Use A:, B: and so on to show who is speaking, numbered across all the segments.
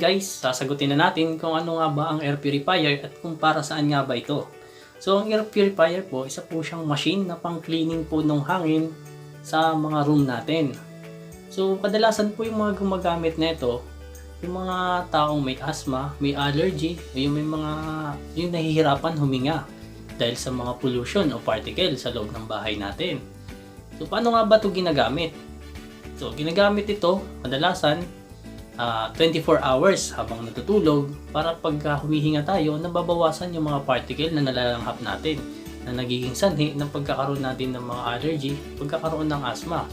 A: guys, sasagutin na natin kung ano nga ba ang air purifier at kung para saan nga ba ito. So ang air purifier po, isa po siyang machine na pang cleaning po ng hangin sa mga room natin. So kadalasan po yung mga gumagamit nito, yung mga taong may asthma, may allergy, o yung may mga yung nahihirapan huminga dahil sa mga pollution o particle sa loob ng bahay natin. So paano nga ba ito ginagamit? So ginagamit ito kadalasan ah, 24 hours habang natutulog para pagka humihinga tayo, nababawasan yung mga particle na nalalanghap natin na nagiging sanhi ng pagkakaroon natin ng mga allergy, pagkakaroon ng asthma.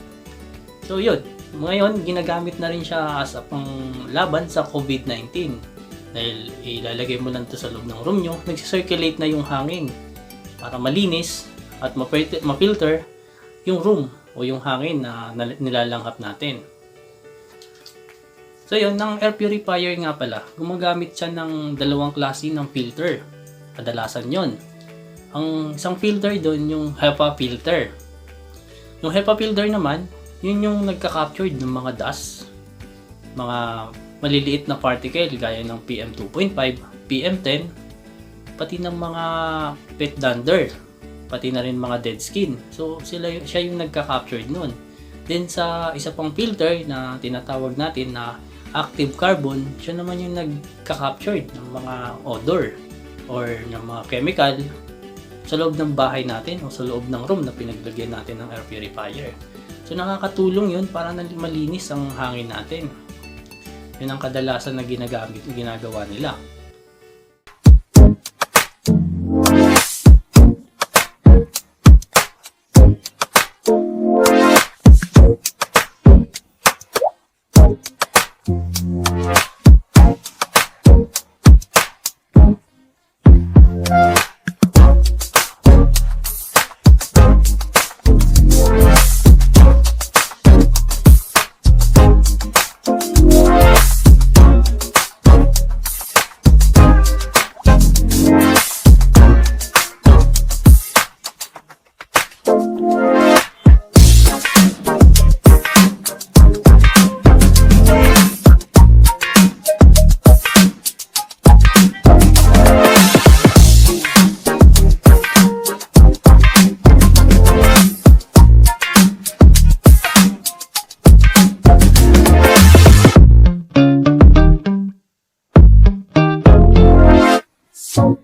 A: So yun, ngayon ginagamit na rin siya as a pang laban sa COVID-19 dahil ilalagay mo lang to sa loob ng room nyo, nagsisirculate na yung hangin para malinis at mapil- mapilter yung room o yung hangin na nilalanghap natin. So yun, ng air purifier nga pala, gumagamit siya ng dalawang klase ng filter. Kadalasan yon. Ang isang filter doon yung HEPA filter. Yung HEPA filter naman, yun yung nagka-capture ng mga dust, mga maliliit na particle gaya ng PM2.5, PM10, pati ng mga pet dander, pati na rin mga dead skin. So sila siya yung nagka-capture noon. Then sa isa pang filter na tinatawag natin na active carbon, siya naman yung nagka-capture ng mga odor or ng mga chemical sa loob ng bahay natin o sa loob ng room na pinaglagyan natin ng air purifier. So nakakatulong yun para malinis ang hangin natin. Yun ang kadalasan na ginagamit, ginagawa nila. Thank